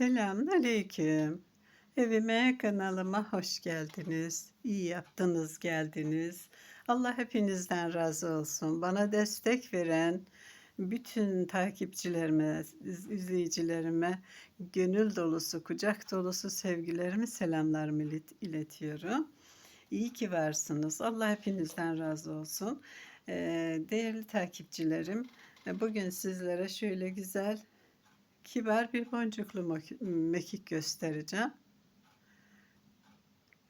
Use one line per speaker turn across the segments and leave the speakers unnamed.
Selamünaleyküm. Evime, kanalıma hoş geldiniz. İyi yaptınız, geldiniz. Allah hepinizden razı olsun. Bana destek veren bütün takipçilerime, iz- izleyicilerime gönül dolusu, kucak dolusu sevgilerimi, selamlarımı ilet- iletiyorum. İyi ki varsınız. Allah hepinizden razı olsun. Değerli takipçilerim, bugün sizlere şöyle güzel kibar bir boncuklu mekik göstereceğim.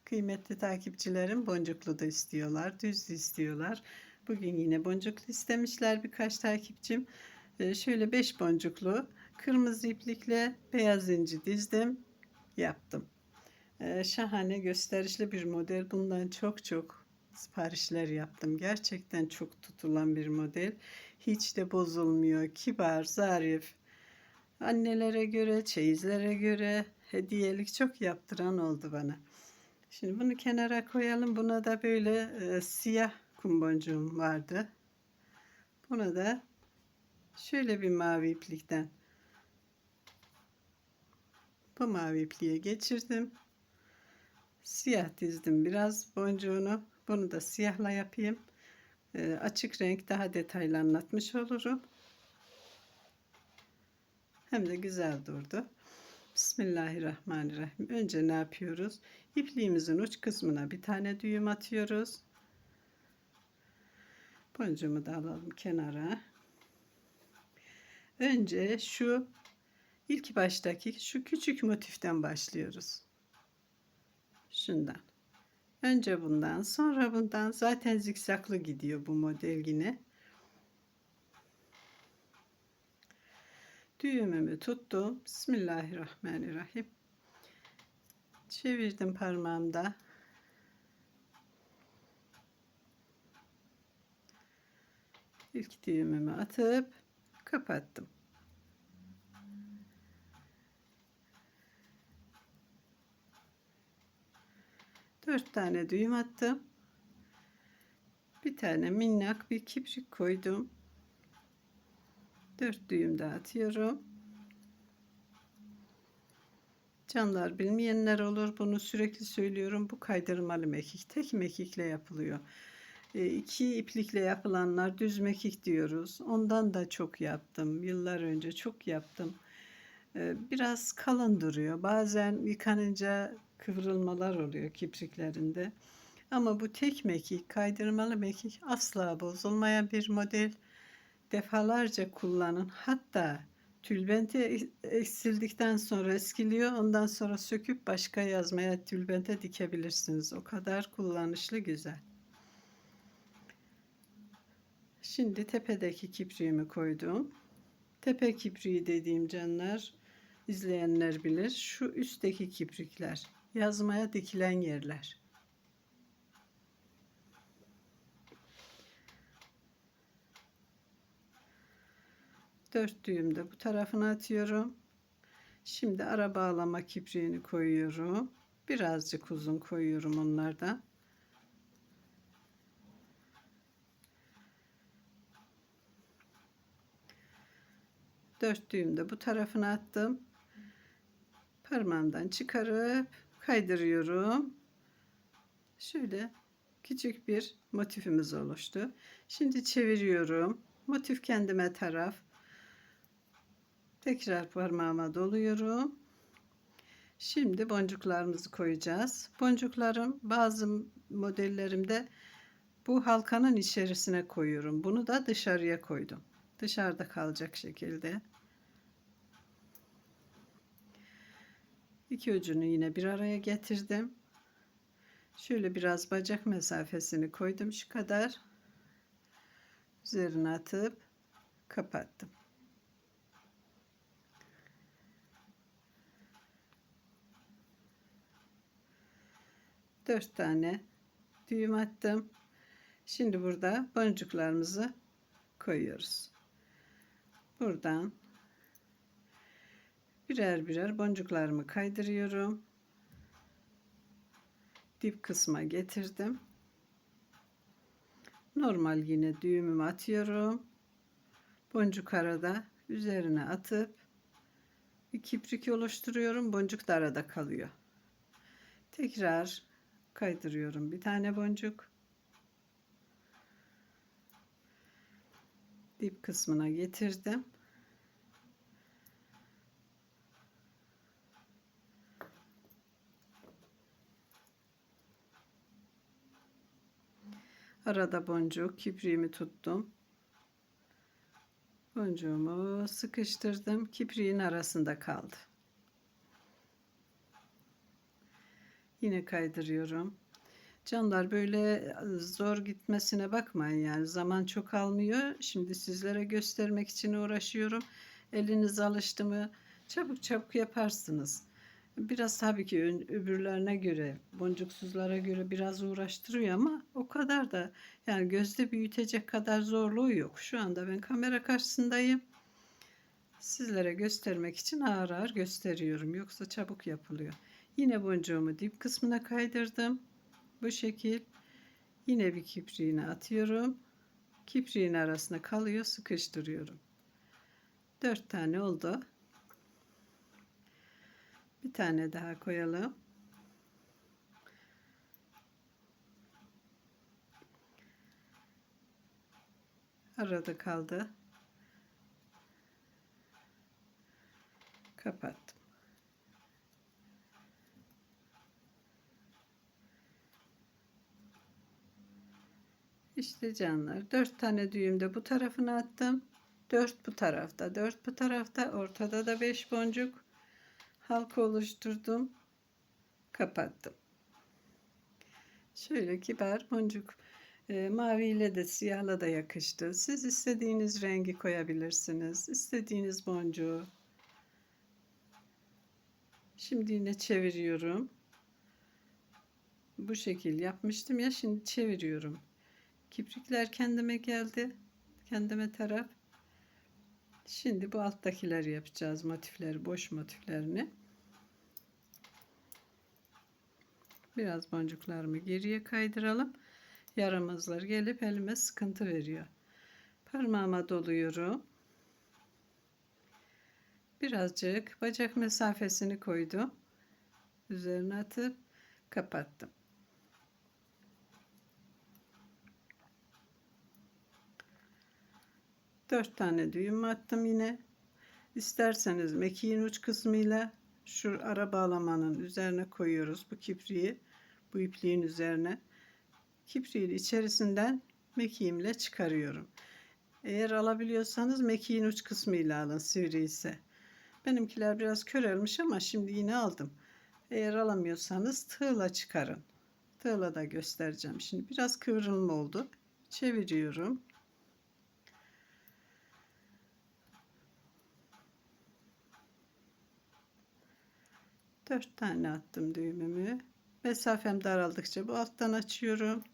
Kıymetli takipçilerim boncuklu da istiyorlar, düz de istiyorlar. Bugün yine boncuklu istemişler birkaç takipçim. Ee, şöyle beş boncuklu kırmızı iplikle beyaz inci dizdim, yaptım. Ee, şahane gösterişli bir model. Bundan çok çok siparişler yaptım. Gerçekten çok tutulan bir model. Hiç de bozulmuyor. Kibar, zarif. Annelere göre, çeyizlere göre hediyelik çok yaptıran oldu bana. Şimdi bunu kenara koyalım. Buna da böyle e, siyah kum boncuğum vardı. Buna da şöyle bir mavi iplikten bu mavi ipliğe geçirdim. Siyah dizdim biraz boncuğunu. Bunu da siyahla yapayım. E, açık renk daha detaylı anlatmış olurum. Hem de güzel durdu. Bismillahirrahmanirrahim. Önce ne yapıyoruz? İpliğimizin uç kısmına bir tane düğüm atıyoruz. Boncuğumu da alalım kenara. Önce şu ilk baştaki şu küçük motiften başlıyoruz. Şundan. Önce bundan, sonra bundan. Zaten zikzaklı gidiyor bu model yine. Düğümümü tuttum. Bismillahirrahmanirrahim. Çevirdim parmağımda. İlk düğümümü atıp kapattım. Dört tane düğüm attım. Bir tane minnak bir kiprik koydum. Dört düğüm daha atıyorum. Canlar bilmeyenler olur. Bunu sürekli söylüyorum. Bu kaydırmalı mekik. Tek mekikle yapılıyor. E, iki iplikle yapılanlar düz mekik diyoruz. Ondan da çok yaptım. Yıllar önce çok yaptım. E, biraz kalın duruyor. Bazen yıkanınca kıvrılmalar oluyor kipriklerinde. Ama bu tek mekik, kaydırmalı mekik asla bozulmayan bir model defalarca kullanın. Hatta tülbenti eksildikten sonra eskiliyor. Ondan sonra söküp başka yazmaya tülbente dikebilirsiniz. O kadar kullanışlı güzel. Şimdi tepedeki kipriğimi koydum. Tepe kipriği dediğim canlar izleyenler bilir. Şu üstteki kiprikler yazmaya dikilen yerler. Dört düğüm de bu tarafına atıyorum. Şimdi ara bağlama kipriğini koyuyorum. Birazcık uzun koyuyorum onlardan. Dört düğüm de bu tarafına attım. Parmağımdan çıkarıp kaydırıyorum. Şöyle küçük bir motifimiz oluştu. Şimdi çeviriyorum. Motif kendime taraf. Tekrar parmağıma doluyorum. Şimdi boncuklarımızı koyacağız. Boncuklarım bazı modellerimde bu halkanın içerisine koyuyorum. Bunu da dışarıya koydum. Dışarıda kalacak şekilde. İki ucunu yine bir araya getirdim. Şöyle biraz bacak mesafesini koydum şu kadar. Üzerine atıp kapattım. Dört tane düğüm attım. Şimdi burada boncuklarımızı koyuyoruz. Buradan birer birer boncuklarımı kaydırıyorum. Dip kısma getirdim. Normal yine düğümümü atıyorum. Boncuk arada üzerine atıp bir kiprik oluşturuyorum. Boncuk da arada kalıyor. Tekrar kaydırıyorum bir tane boncuk. Dip kısmına getirdim. Arada boncuk, kipriğimi tuttum. Boncuğumu sıkıştırdım. Kipriğin arasında kaldı. Yine kaydırıyorum. Canlar böyle zor gitmesine bakmayın yani zaman çok almıyor. Şimdi sizlere göstermek için uğraşıyorum. Eliniz alıştı mı çabuk çabuk yaparsınız. Biraz tabii ki öbürlerine göre, boncuksuzlara göre biraz uğraştırıyor ama o kadar da yani gözde büyütecek kadar zorluğu yok. Şu anda ben kamera karşısındayım. Sizlere göstermek için ağır ağır gösteriyorum. Yoksa çabuk yapılıyor. Yine boncuğumu dip kısmına kaydırdım. Bu şekil. Yine bir kipriğini atıyorum. Kipriğin arasında kalıyor, sıkıştırıyorum. Dört tane oldu. Bir tane daha koyalım. Arada kaldı. Kapattım. İşte canlar. Dört tane düğüm de bu tarafına attım. Dört bu tarafta. Dört bu tarafta. Ortada da beş boncuk halka oluşturdum. Kapattım. Şöyle kibar boncuk e, maviyle de siyahla da yakıştı. Siz istediğiniz rengi koyabilirsiniz. İstediğiniz boncuğu. Şimdi yine çeviriyorum. Bu şekil yapmıştım ya şimdi çeviriyorum. Kiprikler kendime geldi. Kendime taraf. Şimdi bu alttakileri yapacağız. Motifleri, boş motiflerini. Biraz boncuklarımı geriye kaydıralım. Yaramazlar gelip elime sıkıntı veriyor. Parmağıma doluyorum. Birazcık bacak mesafesini koydum. Üzerine atıp kapattım. Dört tane düğüm attım yine. İsterseniz mekiğin uç kısmıyla şu ara bağlamanın üzerine koyuyoruz bu kipriği. Bu ipliğin üzerine. Kipriğin içerisinden mekiğimle çıkarıyorum. Eğer alabiliyorsanız mekiğin uç kısmıyla alın sivri ise. Benimkiler biraz körelmiş ama şimdi yine aldım. Eğer alamıyorsanız tığla çıkarın. Tığla da göstereceğim. Şimdi biraz kıvrılma oldu. Çeviriyorum. Dört tane attım düğümümü. Mesafem daraldıkça bu alttan açıyorum.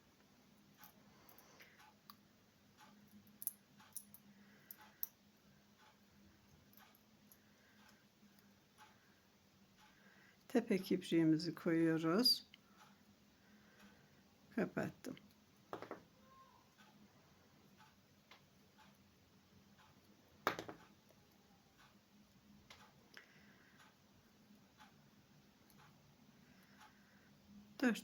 Tepe kipriğimizi koyuyoruz. Kapattım.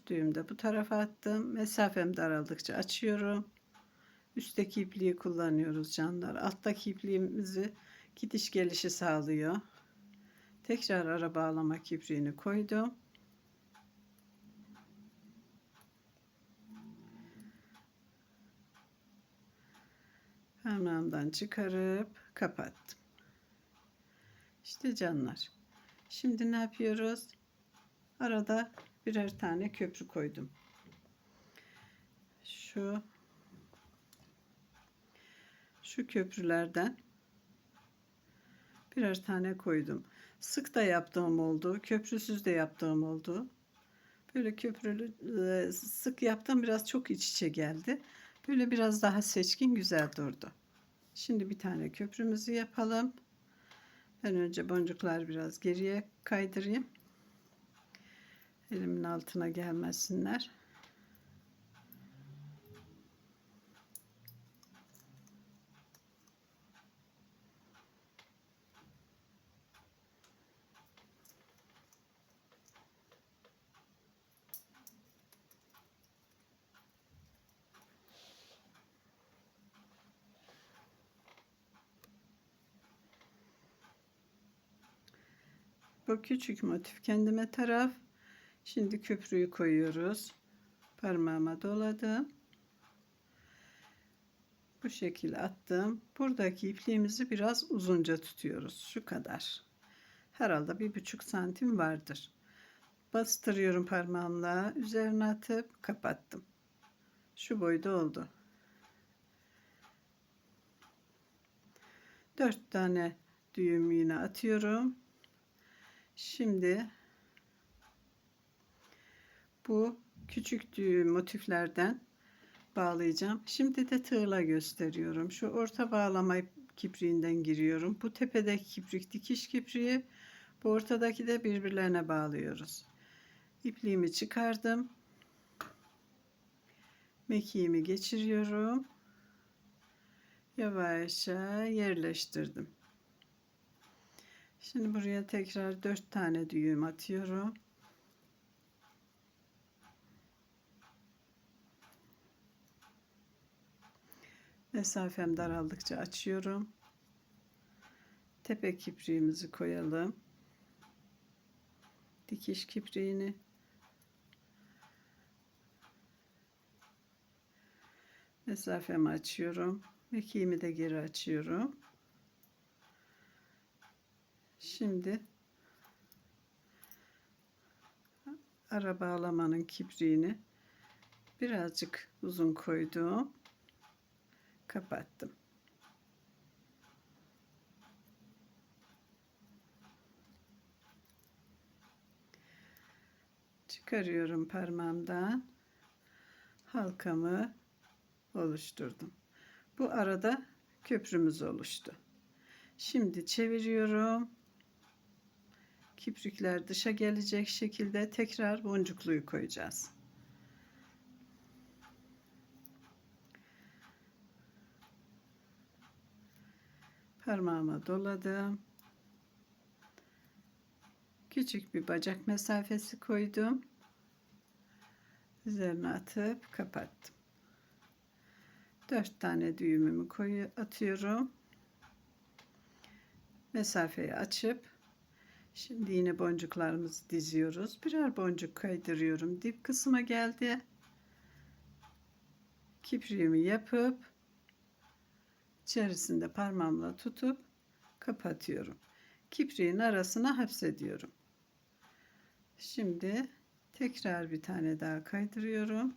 Düğümde bu tarafa attım. Mesafem daraldıkça açıyorum. Üstteki ipliği kullanıyoruz canlar. Alttaki ipliğimizi gidiş gelişi sağlıyor. Tekrar ara bağlama kipriğini koydum. Parmağımdan çıkarıp kapattım. İşte canlar. Şimdi ne yapıyoruz? Arada birer tane köprü koydum. Şu şu köprülerden birer tane koydum. Sık da yaptığım oldu, köprüsüz de yaptığım oldu. Böyle köprülü e, sık yaptım biraz çok iç içe geldi. Böyle biraz daha seçkin güzel durdu. Şimdi bir tane köprümüzü yapalım. Ben önce boncuklar biraz geriye kaydırayım Elimin altına gelmesinler. Bu küçük motif kendime taraf Şimdi köprüyü koyuyoruz. Parmağıma doladım. Bu şekilde attım. Buradaki ipliğimizi biraz uzunca tutuyoruz. Şu kadar. Herhalde bir buçuk santim vardır. Bastırıyorum parmağımla. Üzerine atıp kapattım. Şu boyda oldu. Dört tane düğüm yine atıyorum. Şimdi bu küçük motiflerden bağlayacağım. Şimdi de tığla gösteriyorum. Şu orta bağlama kipriğinden giriyorum. Bu tepedeki kiprik dikiş kipriği. Bu ortadaki de birbirlerine bağlıyoruz. İpliğimi çıkardım. Mekiğimi geçiriyorum. Yavaşça yerleştirdim. Şimdi buraya tekrar 4 tane düğüm atıyorum. Mesafem daraldıkça açıyorum. Tepe kipriğimizi koyalım. Dikiş kipriğini mesafemi açıyorum. Mekiğimi de geri açıyorum. Şimdi ara bağlamanın kipriğini birazcık uzun koydum. Kapattım. Çıkarıyorum parmağımdan. Halkamı oluşturdum. Bu arada köprümüz oluştu. Şimdi çeviriyorum. Kiprikler dışa gelecek şekilde tekrar boncukluyu koyacağız. Parmağıma doladım. Küçük bir bacak mesafesi koydum. Üzerine atıp kapattım. 4 tane düğümümü koyu atıyorum. Mesafeyi açıp şimdi yine boncuklarımızı diziyoruz. Birer boncuk kaydırıyorum. Dip kısma geldi. Kipriğimi yapıp içerisinde parmağımla tutup kapatıyorum. Kipriğin arasına hapsediyorum. Şimdi tekrar bir tane daha kaydırıyorum.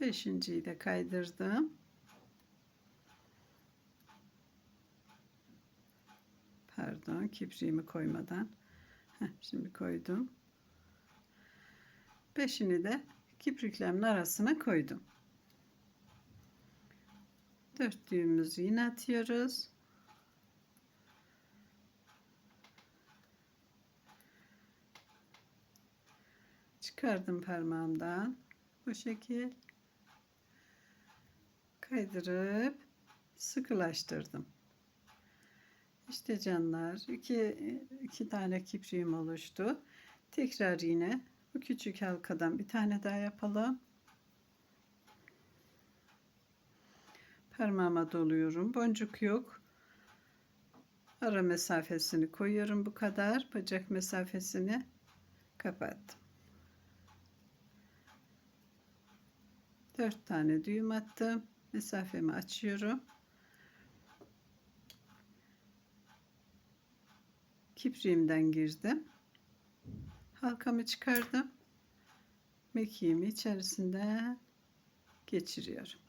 Beşinciyi de kaydırdım. Pardon kipriğimi koymadan. Heh, şimdi koydum. Beşini de kipriklerimin arasına koydum. Dört düğümümüzü yine atıyoruz. Çıkardım parmağımdan. Bu şekil kaydırıp sıkılaştırdım. İşte canlar iki, iki tane kipriğim oluştu. Tekrar yine bu küçük halkadan bir tane daha yapalım. Parmağıma doluyorum. Boncuk yok. Ara mesafesini koyuyorum bu kadar. Bacak mesafesini kapattım. 4 tane düğüm attım mesafemi açıyorum. Kipriğimden girdim. Halkamı çıkardım. Mekiğimi içerisinde geçiriyorum.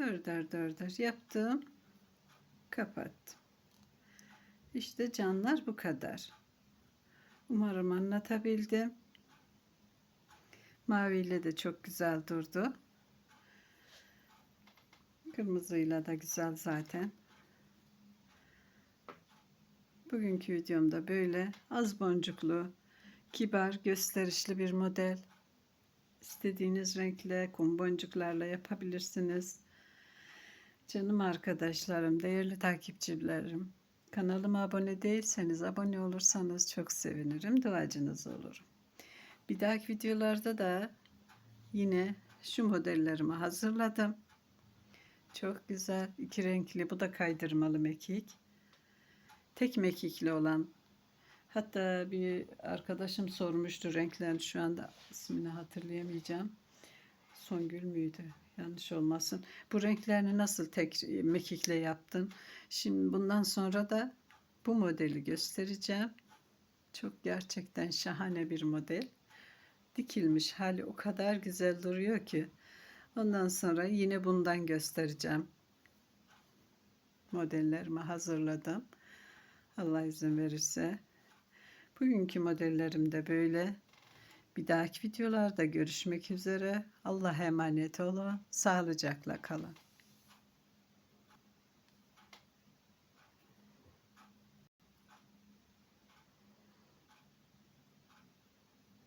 Dörder dörder yaptım. Kapattım. İşte canlar bu kadar. Umarım anlatabildim. Maviyle de çok güzel durdu. Kırmızıyla da güzel zaten. Bugünkü videomda böyle az boncuklu, kibar, gösterişli bir model. İstediğiniz renkle, kum boncuklarla yapabilirsiniz. Canım arkadaşlarım, değerli takipçilerim. Kanalıma abone değilseniz abone olursanız çok sevinirim. Duacınız olurum. Bir dahaki videolarda da yine şu modellerimi hazırladım. Çok güzel. iki renkli. Bu da kaydırmalı mekik. Tek mekikli olan. Hatta bir arkadaşım sormuştu renklerini şu anda ismini hatırlayamayacağım. Songül müydü? Yanlış olmasın. Bu renklerini nasıl tek mekikle yaptın? Şimdi bundan sonra da bu modeli göstereceğim. Çok gerçekten şahane bir model. Dikilmiş hali o kadar güzel duruyor ki. Ondan sonra yine bundan göstereceğim. Modellerimi hazırladım. Allah izin verirse. Bugünkü modellerim de böyle. Bir dahaki videolarda görüşmek üzere. Allah'a emanet olun. Sağlıcakla kalın.